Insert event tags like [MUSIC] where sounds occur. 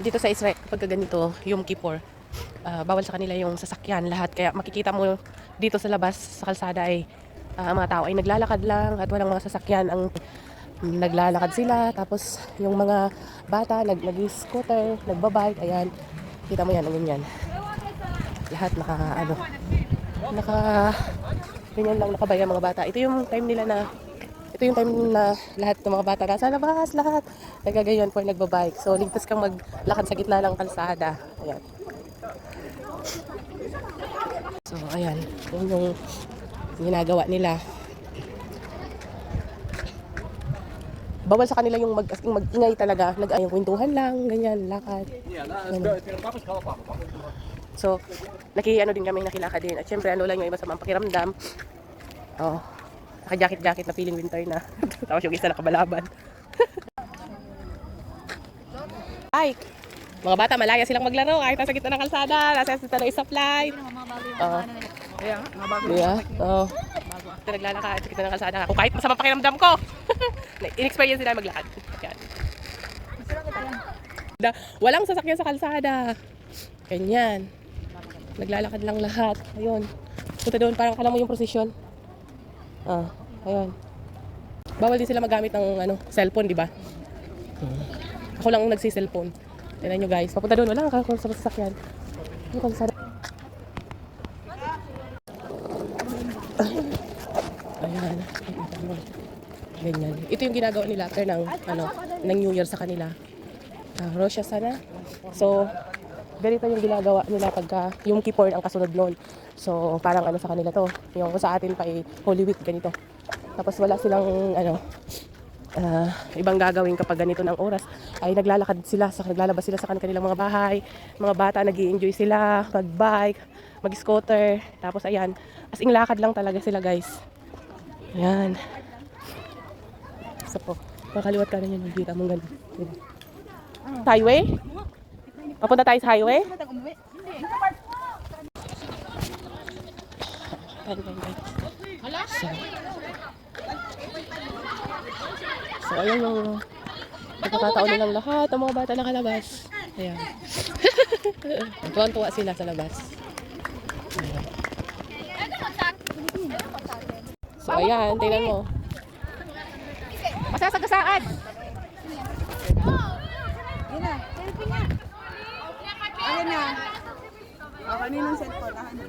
dito sa Israel, kapag ganito, Yom Kippur, ah, bawal sa kanila yung sasakyan lahat. Kaya makikita mo dito sa labas, sa kalsada ay ang mga tao ay naglalakad lang at walang mga sasakyan. Ang naglalakad sila. Tapos yung mga bata nag nag-scooter, nagbabike, ayan. Kita mo yan, ang ganyan. Lahat naka, ano, naka, ganyan lang nakabaya mga bata. Ito yung time nila na ito yung time na lahat ng mga bata nasa labas, lahat nagagayon for nagbabike. So, ligtas kang maglakad sa gitna ng kalsada. Ayan. So, ayan. Yun yung ginagawa nila. Bawal sa kanila yung mag, mag-ingay talaga. Nag yung kwentuhan lang, ganyan, lakad. Ganun. So, naki ano din kami, nakilakad din. At syempre, ano lang yung iba sa mga pakiramdam. Oh, naka-jacket-jacket na feeling winter na. [LAUGHS] Tapos yung isa nakabalaban. [LAUGHS] Ay, mga bata, malaya silang maglaro kahit nasa gitna ng kalsada, nasa gitna ng stoplight. Oo. Kaya nga, mga bago. Yeah. Oo. Ito naglalakad sa gitna ng kalsada. Kung kahit masama pakiramdam ko. [LAUGHS] In-experience nila maglakad. Yan. Da, walang sasakyan sa kalsada. Ganyan. Naglalakad lang lahat. Ayun. Punta doon, parang kala mo yung prosesyon. Ah, ayun. Bawal din sila magamit ng ano, cellphone, di ba? Hmm. Ako lang ang nagsi-cellphone. Tignan nyo guys. Papunta doon, wala kang sa sasakyan. Yung kalsada. Ayan. Ganyan. Ito yung ginagawa nila after ng, ano, ng New Year sa kanila. Uh, Rosh Hashanah. So, ganito yung ginagawa nila pagka yung Kippur ang kasunod noon. So, parang ano sa kanila to. Yung sa atin pa ay Holy Week, ganito. Tapos wala silang, ano, ah, ibang gagawin kapag ganito ng oras ay naglalakad sila sa naglalabas sila sa kanilang mga bahay mga bata nag enjoy sila mag-bike mag-scooter tapos ayan as in lakad lang talaga sila guys ayan isa po makaliwat ka na yan magkita mong ganun Diba? highway papunta tayo sa highway. Hindi. Ayan, ayan, ayan. So, so ayan yung pagkakataon nilang lahat ang mga bata nakalabas. Ayan. [LAUGHS] Tuwan-tuwa sila sa labas. Ayan. So ayan, tingnan mo. Masasagasaan! Yun na. Ayun na. Oh, kaninong cellphone?